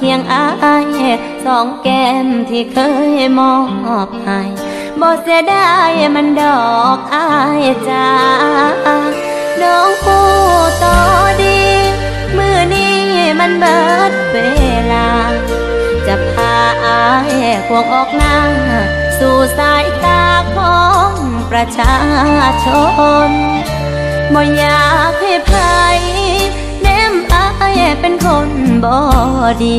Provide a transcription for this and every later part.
เคียงอายสองแก้มที่เคยมอบให้บ่เสียดายมันดอกอายจ้าน้องผู้ต่อดี มือนี้มันเบิดเวลา จะพาอายควงออกหน้า สู่สายตาของประชาชนบ่อยากให้ใครแนมอาย เป็นคนบ่ดี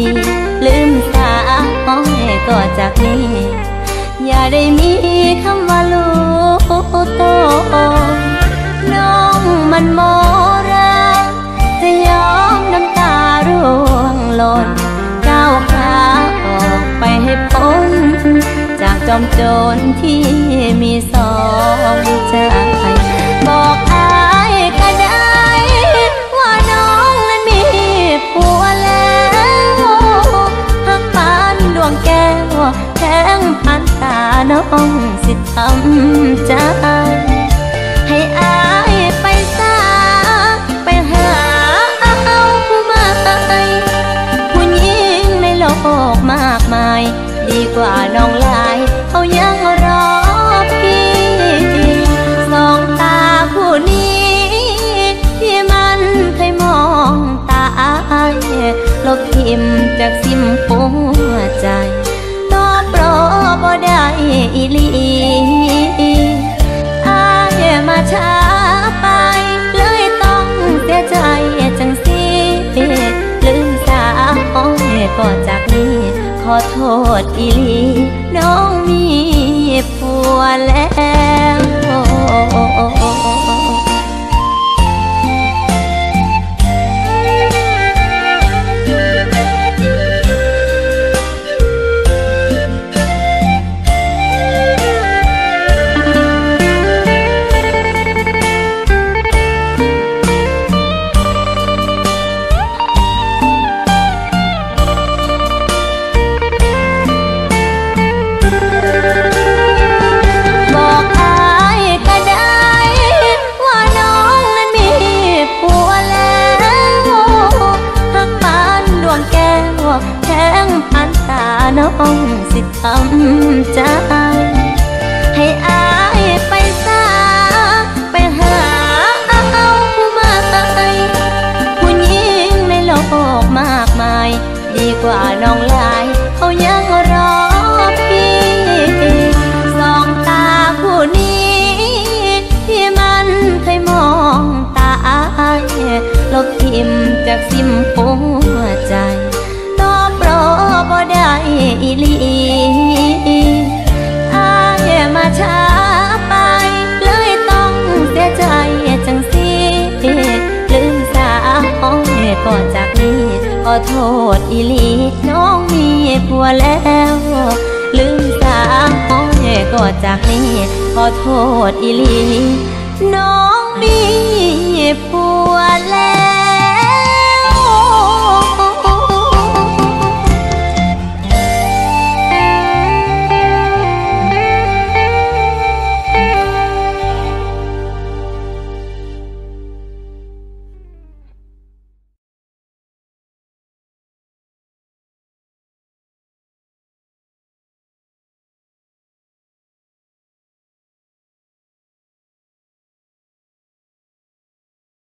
ลืมสาวก็จากนี้ อย่าได้มีคำว่าลูกโตน้องมันโมราจะยอมน้ำตาร่วงหล่นก้าวขาออกไปให้พ้น จากจอมโจรที่มีสองใจบอก ใจ ให้อายไปซาไปหาเอาผู้ใหม่ผู้หญิงในโลกมากมาย ดีกว่าน้องลายเขายังรอพี่สองตาผู้นี้ที่มันเคยมองตาอายลบทิมจากซิมหัว ก็จากนี้ ขอโทษอีลีน้ แทงผ่านตาน้องสิทำใจให้อายไปซาไปหาเอาผู้ใหม่ผู้หญิงในโลกมากมาย ดีกว่าน้องลายเขายังรอพี่สองตาผู้นี้ที่มันเคยมองตาอายลบทิมจากซิมหัว ขอโทษอีลีน้องมีผัวแล้ว ลืมสาห้อยก็จากนี้ขอโทษอีลี น้องมีผัวแล้ว